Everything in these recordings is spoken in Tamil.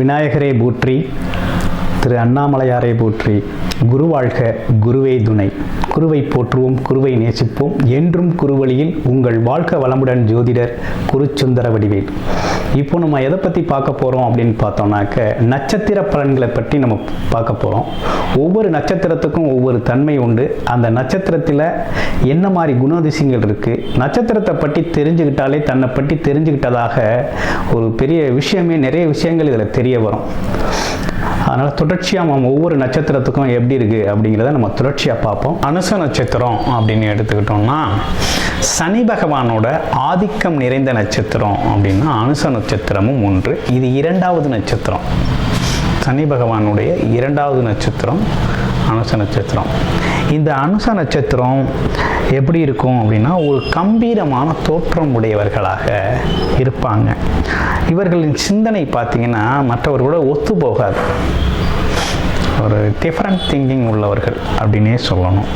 விநாயகரே போற்றி திரு அண்ணாமலையாரை போற்றி. குரு வாழ்க குருவே துணை. குருவை போற்றுவோம் குருவை நேசிப்போம். என்றும் குருவழியில் உங்கள் வாழ்க வளமுடன் ஜோதிடர் குருச்சுந்தர வடிவேல். இப்போ நம்ம எதை பற்றி பார்க்க போகிறோம் அப்படின்னு பார்த்தோம்னாக்க நட்சத்திர பலன்களை பற்றி நம்ம பார்க்க போகிறோம் ஒவ்வொரு நட்சத்திரத்துக்கும் ஒவ்வொரு தன்மை உண்டு. அந்த நட்சத்திரத்தில் என்ன மாதிரி குணாதிசயங்கள் இருக்குது நட்சத்திரத்தை பற்றி தெரிஞ்சுக்கிட்டாலே தன்னை பற்றி தெரிஞ்சுக்கிட்டதாக ஒரு பெரிய விஷயமே நிறைய விஷயங்கள் இதில் தெரிய வரும். அதனால் தொடர்ச்சியாக நம்ம ஒவ்வொரு நட்சத்திரத்துக்கும் எப்படி இருக்குது அப்படிங்கிறத நம்ம தொடர்ச்சியாக பார்ப்போம். அனுச நட்சத்திரம் அப்படின்னு எடுத்துக்கிட்டோம்னா சனி பகவானோட ஆதிக்கம் நிறைந்த நட்சத்திரம் அப்படின்னா அனுச நட்சத்திரமும் ஒன்று. இது இரண்டாவது நட்சத்திரம். சனி பகவானுடைய இரண்டாவது நட்சத்திரம் அனுச நட்சத்திரம். இந்த அனுச நட்சத்திரம் எப்படி இருக்கும் அப்படின்னா ஒரு கம்பீரமான தோற்றம் உடையவர்களாக இருப்பாங்க. இவர்களின் சிந்தனை பார்த்தீங்கன்னா மற்றவர்களோட ஒத்து போகாது. ஒரு டிஃப்ரெண்ட் திங்கிங் உள்ளவர்கள் அப்படின்னே சொல்லணும்.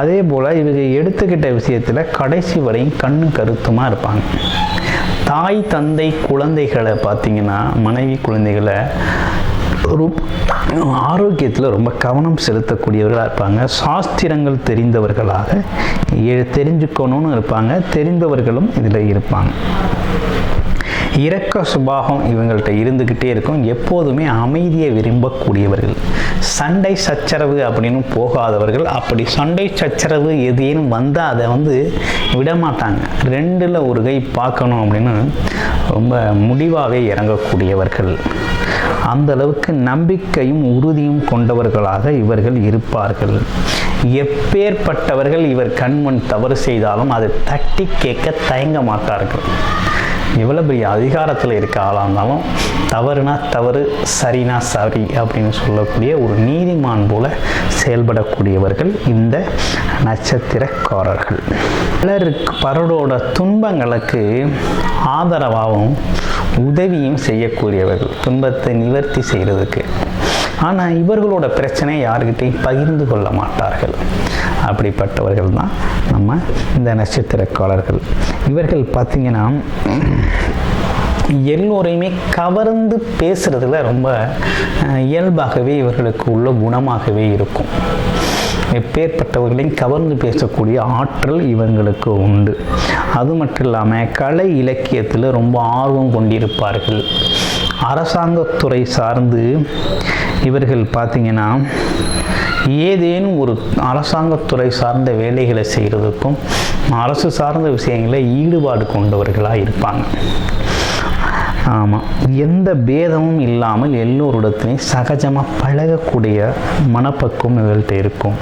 அதே போல் இவங்க எடுத்துக்கிட்ட விஷயத்தில் கடைசி வரையும் கண்ணு கருத்துமாக இருப்பாங்க. தாய் தந்தை குழந்தைகளை பார்த்தீங்கன்னா மனைவி குழந்தைகளை ரொம்ப ஆரோக்கியத்தில் ரொம்ப கவனம் செலுத்தக்கூடியவர்களாக இருப்பாங்க. சாஸ்திரங்கள் தெரிந்தவர்களாக தெரிஞ்சுக்கணும்னு இருப்பாங்க. தெரிந்தவர்களும் இதில் இருப்பாங்க. இரக்க சுபாகம் இவங்கள்ட்ட இருந்துக்கிட்டே இருக்கும். எப்போதுமே அமைதியை விரும்பக்கூடியவர்கள். சண்டை சச்சரவு அப்படின்னு போகாதவர்கள். அப்படி சண்டை சச்சரவு எதேனும் வந்தால் அதை வந்து விடமாட்டாங்க. ரெண்டில் ஒரு கை பார்க்கணும் அப்படின்னு ரொம்ப முடிவாகவே இறங்கக்கூடியவர்கள். அந்த அளவுக்கு நம்பிக்கையும் உறுதியும் கொண்டவர்களாக இவர்கள் இருப்பார்கள். எப்பேற்பட்டவர்கள் இவர் கண்முன் தவறு செய்தாலும் அதை தட்டி கேட்க தயங்க மாட்டார்கள். எவ்வளோ பெரிய அதிகாரத்தில் இருக்க ஆளாக இருந்தாலும் தவறுனா தவறு சரினா சரி அப்படின்னு சொல்லக்கூடிய ஒரு நீதிமான் போல செயல்படக்கூடியவர்கள் இந்த நட்சத்திரக்காரர்கள். பலருக்கு பலரோட துன்பங்களுக்கு ஆதரவாகவும் உதவியும் செய்யக்கூடியவர்கள் துன்பத்தை நிவர்த்தி செய்கிறதுக்கு ஆனால் இவர்களோட பிரச்சனை யாருக்கிட்டையும் பகிர்ந்து கொள்ள மாட்டார்கள். அப்படிப்பட்டவர்கள் தான் நம்ம இந்த நட்சத்திரக்காரர்கள். இவர்கள் பார்த்திங்கன்னா எல்லோரையுமே கவர்ந்து பேசுறதுல ரொம்ப இயல்பாகவே இவர்களுக்கு உள்ள குணமாகவே இருக்கும். எப்பேற்பட்டவர்களையும் கவர்ந்து பேசக்கூடிய ஆற்றல் இவங்களுக்கு உண்டு. அது மட்டும் இல்லாமல் கலை இலக்கியத்தில் ரொம்ப ஆர்வம் கொண்டிருப்பார்கள். அரசாங்கத்துறை சார்ந்து இவர்கள் பார்த்தீங்கன்னா ஏதேனும் ஒரு அரசாங்கத்துறை சார்ந்த வேலைகளை செய்கிறதுக்கும் அரசு சார்ந்த விஷயங்களை ஈடுபாடு கொண்டவர்களாக இருப்பாங்க. ஆமாம் எந்த பேதமும் இல்லாமல் எல்லோரிடத்துலையும் சகஜமாக பழகக்கூடிய மனப்பக்குவம் இவர்கள்ட்ட இருக்கும்.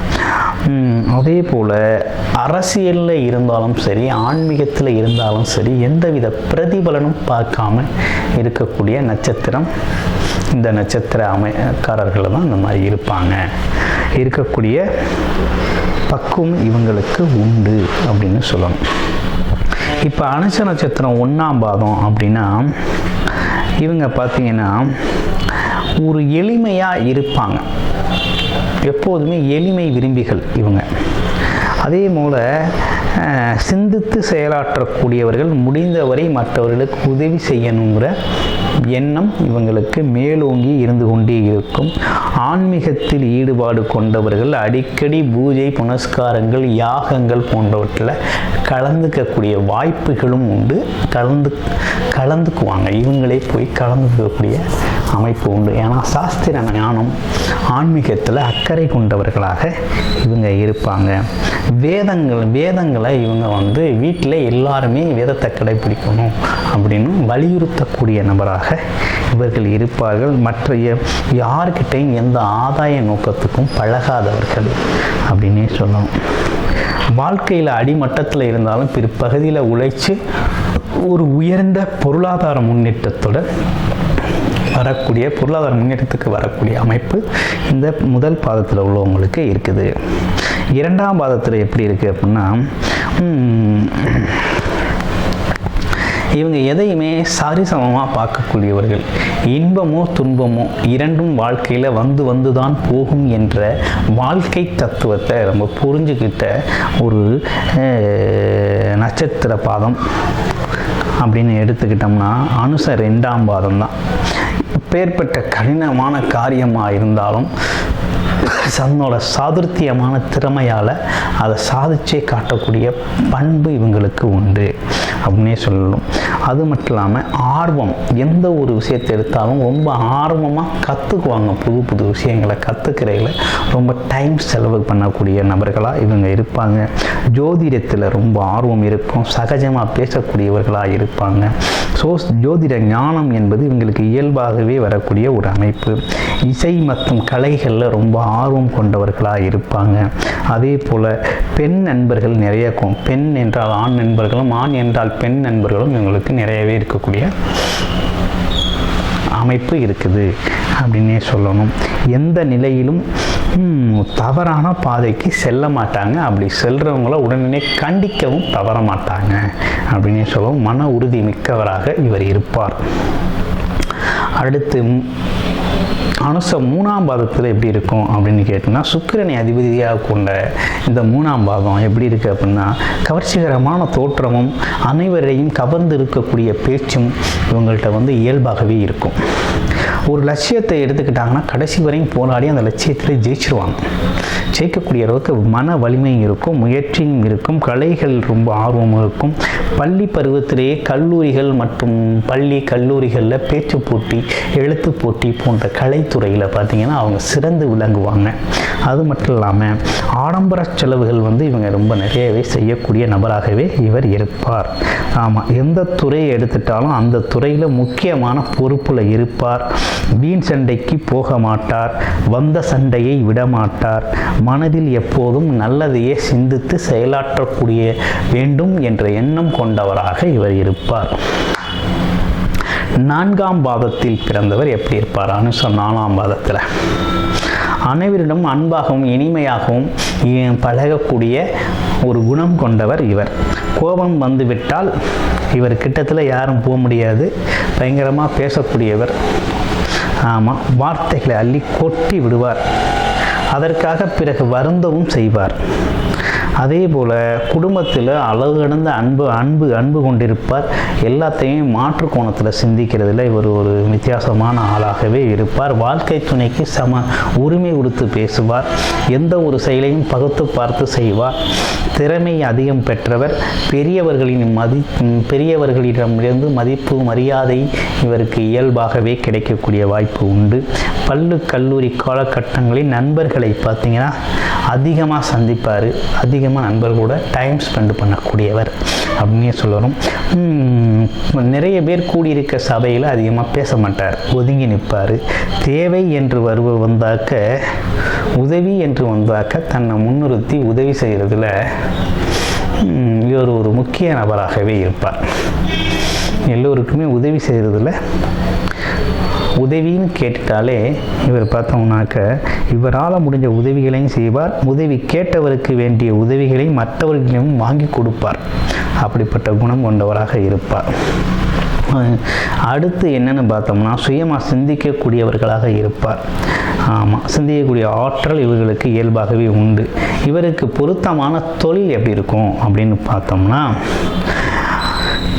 அதே போல் அரசியலில் இருந்தாலும் சரி ஆன்மீகத்தில் இருந்தாலும் சரி எந்தவித பிரதிபலனும் பார்க்காம இருக்கக்கூடிய நட்சத்திரம் இந்த நட்சத்திர அமைக்காரர்கள் தான் இந்த மாதிரி இருப்பாங்க. இருக்கக்கூடிய பக்குவம் இவங்களுக்கு உண்டு அப்படின்னு சொல்லணும். இப்போ அனுச நட்சத்திரம் ஒன்றாம் பாதம் அப்படின்னா இவங்க பார்த்தீங்கன்னா ஒரு எளிமையாக இருப்பாங்க. எப்போதுமே எளிமை விரும்பிகள் இவங்க. அதே போல் சிந்தித்து செயலாற்றக்கூடியவர்கள் முடிந்தவரை மற்றவர்களுக்கு உதவி செய்யணுங்கிற எண்ணம் இவங்களுக்கு மேலோங்கி இருந்து கொண்டே இருக்கும். ஆன்மீகத்தில் ஈடுபாடு கொண்டவர்கள் அடிக்கடி பூஜை புனஸ்காரங்கள் யாகங்கள் போன்றவற்றில் கலந்துக்கக்கூடிய வாய்ப்புகளும் உண்டு. கலந்து கலந்துக்குவாங்க. இவங்களே போய் கலந்துக்கக்கூடிய அமைப்பு உண்டு. ஏன்னா சாஸ்திர ஞானம் ஆன்மீகத்தில் அக்கறை கொண்டவர்களாக இவங்க இருப்பாங்க. வேதங்கள் வேதங்களை இவங்க வந்து வீட்டில் எல்லாருமே வேதத்தை கடைபிடிக்கணும் அப்படின்னு வலியுறுத்தக்கூடிய நபராக இவர்கள் இருப்பார்கள். மற்ற யாருக்கிட்டையும் யார்கிட்டையும் எந்த ஆதாய நோக்கத்துக்கும் பழகாதவர்கள் அப்படின்னே சொல்லணும். வாழ்க்கையில் அடிமட்டத்தில் இருந்தாலும் பிற்பகுதியில் உழைச்சு ஒரு உயர்ந்த பொருளாதார முன்னேற்றத்துடன் வரக்கூடிய பொருளாதார முன்னேற்றத்துக்கு வரக்கூடிய அமைப்பு இந்த முதல் பாதத்தில் உள்ளவங்களுக்கு இருக்குது. இரண்டாம் பாதத்தில் எப்படி இருக்குது அப்படின்னா உம், இவங்க எதையுமே சரிசமமாக பார்க்கக்கூடியவர்கள். இன்பமோ துன்பமோ இரண்டும் வாழ்க்கையில் வந்து வந்து தான் போகும் என்ற வாழ்க்கை தத்துவத்தை ரொம்ப புரிஞ்சுக்கிட்ட ஒரு நட்சத்திர பாதம் அப்படின்னு எடுத்துக்கிட்டோம்னா அனுச ரெண்டாம் பாதம் தான் பேர்பட்ட கடினமான காரியமாக இருந்தாலும் தன்னோட சாதுர்த்தியமான திறமையால் அதை சாதிச்சே காட்டக்கூடிய பண்பு இவங்களுக்கு உண்டு அப்படின்னே சொல்லணும். அது மட்டும் இல்லாமல் ஆர்வம் எந்த ஒரு விஷயத்தை எடுத்தாலும் ரொம்ப ஆர்வமாக கற்றுக்குவாங்க புது புது விஷயங்களை கற்றுக்கிறதுல ரொம்ப டைம் செலவு பண்ணக்கூடிய நபர்களாக இவங்க இருப்பாங்க. ஜோதிடத்தில் ரொம்ப ஆர்வம் இருக்கும். சகஜமாக பேசக்கூடியவர்களாக இருப்பாங்க. ஸோ ஜோதிட ஞானம் என்பது இவங்களுக்கு இயல்பாகவே வரக்கூடிய ஒரு அமைப்பு. இசை மற்றும் கலைகளில் ரொம்ப ஆர்வம் கொண்டவர்களாக இருப்பாங்க. அதே போல் பெண் நண்பர்கள் நிறைய இருக்கும். பெண் என்றால் ஆண் நண்பர்களும் ஆண் என்றால் பெண் நண்பர்களும் இவங்களுக்கு நிறையவே இருக்கக்கூடிய அமைப்பு இருக்குது அப்படின்னே சொல்லணும். எந்த நிலையிலும் தவறான பாதைக்கு செல்ல மாட்டாங்க. அப்படி செல்கிறவங்கள உடனே கண்டிக்கவும் தவற மாட்டாங்க. அப்படின்னே சொல்லவும் மன உறுதி மிக்கவராக இவர் இருப்பார். அடுத்து அனுச மூணாம் பாதத்தில் எப்படி இருக்கும் அப்படின்னு கேட்டிங்கன்னா சுக்கிரனை அதிபதியாக கொண்ட இந்த மூணாம் பாதம் எப்படி இருக்குது அப்படின்னா கவர்ச்சிகரமான தோற்றமும் அனைவரையும் கவர்ந்து இருக்கக்கூடிய பேச்சும் இவங்கள்ட்ட வந்து இயல்பாகவே இருக்கும். ஒரு லட்சியத்தை எடுத்துக்கிட்டாங்கன்னா கடைசி வரையும் போராடி அந்த லட்சியத்தில் ஜெயிச்சிருவாங்க. ஜெயிக்கக்கூடிய அளவுக்கு மன வலிமையும் இருக்கும் முயற்சியும் இருக்கும் கலைகள் ரொம்ப ஆர்வமும் இருக்கும். பள்ளி பருவத்திலேயே கல்லூரிகள் மற்றும் பள்ளி கல்லூரிகளில் பேச்சு போட்டி எழுத்து போட்டி போன்ற கலைத்துறையில் பார்த்தீங்கன்னா அவங்க சிறந்து விளங்குவாங்க. அது மட்டும் இல்லாமல் ஆடம்பர செலவுகள் வந்து இவங்க ரொம்ப நிறையவே செய்யக்கூடிய நபராகவே இவர் இருப்பார். ஆமாம் எந்த துறையை எடுத்துட்டாலும் அந்த துறையில் முக்கியமான பொறுப்பில் இருப்பார். வீண் சண்டைக்கு போக மாட்டார் வந்த சண்டையை விட மாட்டார் மனதில் எப்போதும் நல்லதையே சிந்தித்து செயலாற்றக்கூடிய வேண்டும் என்ற எண்ணம் கொண்டவராக இவர் இருப்பார். நான்காம் பாதத்தில் பிறந்தவர் எப்படி இருப்பார் சொன்ன நாலாம் பாதத்தில். அனைவரிடம் அன்பாகவும் இனிமையாகவும் பழகக்கூடிய ஒரு குணம் கொண்டவர் இவர். கோபம் வந்துவிட்டால் இவர் கிட்டத்தில் யாரும் போக முடியாது. பயங்கரமாக பேசக்கூடியவர். ஆமாம் வார்த்தைகளை அள்ளி கொட்டி விடுவார். அதற்காக பிறகு வருந்தவும் செய்வார். அதே போல் குடும்பத்தில் அளவு கடந்த அன்பு அன்பு அன்பு கொண்டிருப்பார். எல்லாத்தையும் மாற்று கோணத்தில் சிந்திக்கிறதுல இவர் ஒரு வித்தியாசமான ஆளாகவே இருப்பார். வாழ்க்கை துணைக்கு சம உரிமை கொடுத்து பேசுவார். எந்த ஒரு செயலையும் பகுத்து பார்த்து செய்வார். திறமை அதிகம் பெற்றவர். பெரியவர்களின் மதி பெரியவர்களிடமிருந்து மதிப்பு மரியாதை இவருக்கு இயல்பாகவே கிடைக்கக்கூடிய வாய்ப்பு உண்டு. பள்ளு கல்லூரி காலகட்டங்களில் நண்பர்களை பார்த்தீங்கன்னா அதிகமாக சந்திப்பார். அதிகம் அதிகமாக நண்பர்களோட டைம் ஸ்பெண்ட் பண்ணக்கூடியவர் அப்படின்னே சொல்லணும். நிறைய பேர் கூடியிருக்க சபையில் அதிகமாக பேச மாட்டார். ஒதுங்கி நிற்பார். தேவை என்று வருவ வந்தாக்க உதவி என்று வந்தாக்க தன்னை முன்னிறுத்தி உதவி செய்கிறதுல இவர் ஒரு முக்கிய நபராகவே இருப்பார். எல்லோருக்குமே உதவி செய்கிறதுல உதவின்னு கேட்டுட்டாலே இவர் பார்த்தோம்னாக்க இவரால் முடிஞ்ச உதவிகளையும் செய்வார். உதவி கேட்டவருக்கு வேண்டிய உதவிகளை மற்றவர்களிடம் வாங்கி கொடுப்பார். அப்படிப்பட்ட குணம் கொண்டவராக இருப்பார். அடுத்து என்னென்னு பார்த்தோம்னா சுயமாக சிந்திக்கக்கூடியவர்களாக இருப்பார். ஆமாம் சிந்திக்கக்கூடிய ஆற்றல் இவர்களுக்கு இயல்பாகவே உண்டு. இவருக்கு பொருத்தமான தொழில் எப்படி இருக்கும் அப்படின்னு பார்த்தோம்னா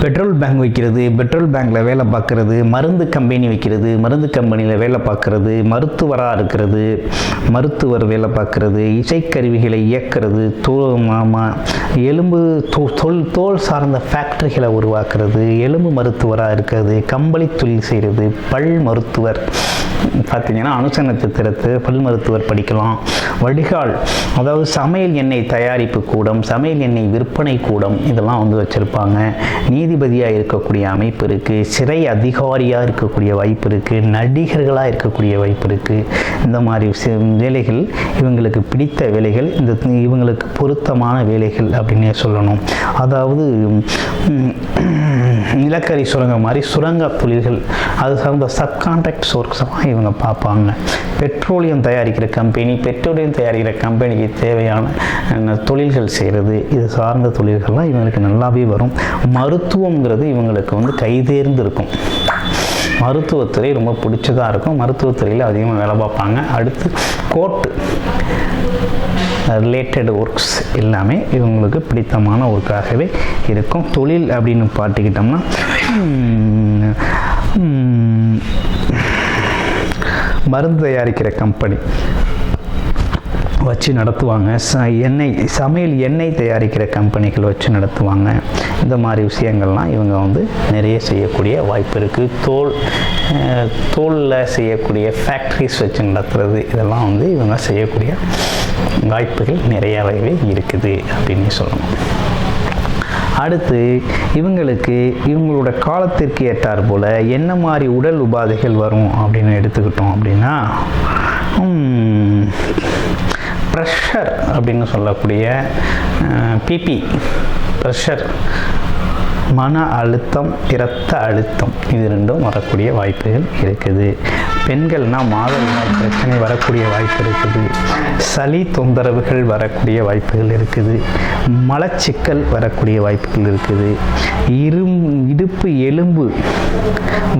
பெட்ரோல் பேங்க் வைக்கிறது பெட்ரோல் பேங்க்கில் வேலை பார்க்குறது மருந்து கம்பெனி வைக்கிறது மருந்து கம்பெனியில் வேலை பார்க்குறது மருத்துவராக இருக்கிறது மருத்துவர் வேலை பார்க்குறது இசைக்கருவிகளை இயக்கிறது தோல் மாமா எலும்பு தோ தோல் தோல் சார்ந்த ஃபேக்ட்ரிகளை உருவாக்குறது எலும்பு மருத்துவராக இருக்கிறது கம்பளி தொழில் செய்கிறது பல் மருத்துவர். பார்த்தீங்கன்னா அனுச நட்சத்திரத்து பல் மருத்துவர் படிக்கலாம். வடிகால் அதாவது சமையல் எண்ணெய் தயாரிப்பு கூடம் சமையல் எண்ணெய் விற்பனை கூடம் இதெல்லாம் வந்து வச்சுருப்பாங்க. நீதிபதியாக இருக்கக்கூடிய அமைப்பு இருக்குது சிறை அதிகாரியாக இருக்கக்கூடிய வாய்ப்பு இருக்குது நடிகர்களாக இருக்கக்கூடிய வாய்ப்பு இருக்குது இந்த மாதிரி வேலைகள் இவங்களுக்கு பிடித்த வேலைகள் இந்த இவங்களுக்கு பொருத்தமான வேலைகள் அப்படின்னே சொல்லணும். அதாவது நிலக்கரி சுரங்கம் மாதிரி சுரங்க தொழில்கள் அது சார்ந்த சப்கான்ட்ராக்ட் சோர்ஸமாக இவங்க பார்ப்பாங்க. பெட்ரோலியம் தயாரிக்கிற கம்பெனி பெட்ரோலியம் தயாரிக்கிற கம்பெனிக்கு தேவையான தொழில்கள் செய்கிறது இது சார்ந்த தொழில்கள்லாம் இவங்களுக்கு நல்லாவே வரும். மருத்துவங்கிறது இவங்களுக்கு வந்து கைதேர்ந்து இருக்கும். மருத்துவத்துறை ரொம்ப பிடிச்சதாக இருக்கும். மருத்துவத்துறையில் அதிகமாக வேலை பார்ப்பாங்க. அடுத்து கோர்ட்டு ரிலேட்டட் ஒர்க்ஸ் எல்லாமே இவங்களுக்கு பிடித்தமான ஒர்க்காகவே இருக்கும். தொழில் அப்படின்னு பார்த்துக்கிட்டோம்னா மருந்து தயாரிக்கிற கம்பெனி வச்சு நடத்துவாங்க. ச எண்ணெய் சமையல் எண்ணெய் தயாரிக்கிற கம்பெனிகள் வச்சு நடத்துவாங்க. இந்த மாதிரி விஷயங்கள்லாம் இவங்க வந்து நிறைய செய்யக்கூடிய வாய்ப்பு இருக்குது தோல் தோலில் செய்யக்கூடிய ஃபேக்ட்ரிஸ் வச்சு நடத்துறது இதெல்லாம் வந்து இவங்க செய்யக்கூடிய வாய்ப்புகள் நிறையாவே இருக்குது அப்படின்னு சொல்லணும். அடுத்து இவங்களுக்கு இவங்களோட காலத்திற்கு ஏற்றார் போல் என்ன மாதிரி உடல் உபாதைகள் வரும் அப்படின்னு எடுத்துக்கிட்டோம் அப்படின்னா ப்ரெஷர் அப்படின்னு சொல்லக்கூடிய பிபி ப்ரெஷர் மன அழுத்தம் இரத்த அழுத்தம் இது ரெண்டும் வரக்கூடிய வாய்ப்புகள் இருக்குது. பெண்கள்னால் மாதவிடாய் பிரச்சனை வரக்கூடிய வாய்ப்பு இருக்குது. சளி தொந்தரவுகள் வரக்கூடிய வாய்ப்புகள் இருக்குது. மலச்சிக்கல் வரக்கூடிய வாய்ப்புகள் இருக்குது. இரும் இடுப்பு எலும்பு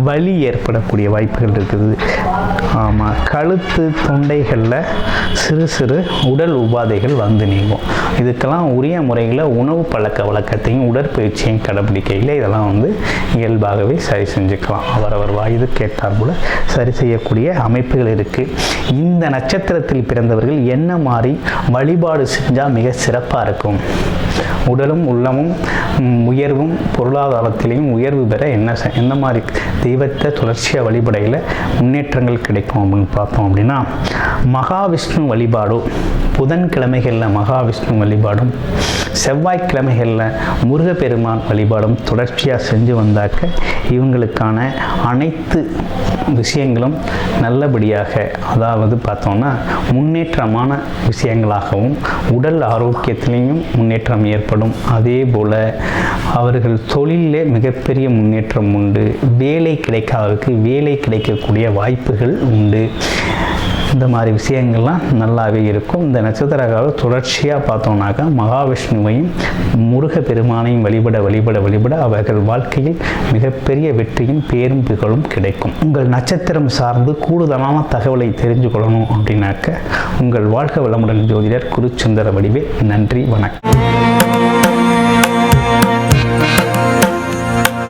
வலி ஏற்படக்கூடிய வாய்ப்புகள் இருக்குது. ஆமாம் கழுத்து தொண்டைகளில் சிறு சிறு உடல் உபாதைகள் வந்து நீங்கும். இதுக்கெல்லாம் உரிய முறையில் உணவு பழக்க வழக்கத்தையும் உடற்பயிற்சியும் கடைபிடிக்கையில் இதெல்லாம் வந்து இயல்பாகவே சரி செஞ்சுக்கலாம். அவரவர் வயது கேட்டார் போல சரி செய்யக்கூடிய அமைப்புகள் இருக்குது இந்த நட்சத்திரத்தில் பிறந்தவர்கள் என்ன மாதிரி வழிபாடு செஞ்சால் மிக சிறப்பாக இருக்கும்? உடலும் உள்ளமும் உயர்வும் பொருளாதாரத்திலையும் உயர்வு பெற என்ன என்ன எந்த மாதிரி தெய்வத்தை தொடர்ச்சியாக வழிபடையில் முன்னேற்றங்கள் கிடைக்கும்? அப்படின்னு பார்த்தோம் அப்படின்னா மகாவிஷ்ணு வழிபாடும் புதன்கிழமைகளில் மகாவிஷ்ணு வழிபாடும் செவ்வாய்க்கிழமைகளில் முருகப்பெருமான் வழிபாடும் தொடர்ச்சியாக செஞ்சு வந்தாக்க இவங்களுக்கான அனைத்து விஷயங்களும் நல்லபடியாக அதாவது பார்த்தோம்னா முன்னேற்றமான விஷயங்களாகவும் உடல் ஆரோக்கியத்திலையும் முன்னேற்றம் ஏற்படும். அதே போல் அவர்கள் தொழிலில் மிகப்பெரிய முன்னேற்றம் உண்டு. வேலை கிடைக்காதவருக்கு வேலை கிடைக்கக்கூடிய வாய்ப்புகள் உண்டு. இந்த மாதிரி விஷயங்கள்லாம் நல்லாவே இருக்கும். இந்த நட்சத்திரக்காக தொடர்ச்சியாக பார்த்தோம்னாக்கா மகாவிஷ்ணுவையும் முருக பெருமானையும் வழிபட வழிபட வழிபட அவர்கள் வாழ்க்கையில் மிகப்பெரிய வெற்றியும் பேரும் புகழும் கிடைக்கும். உங்கள் நட்சத்திரம் சார்ந்து கூடுதலான தகவலை தெரிஞ்சு கொள்ளணும் அப்படின்னாக்க உங்கள் வாழ்க வளமுடன் ஜோதிடர் குருச்சுந்தர வடிவே. நன்றி வணக்கம்.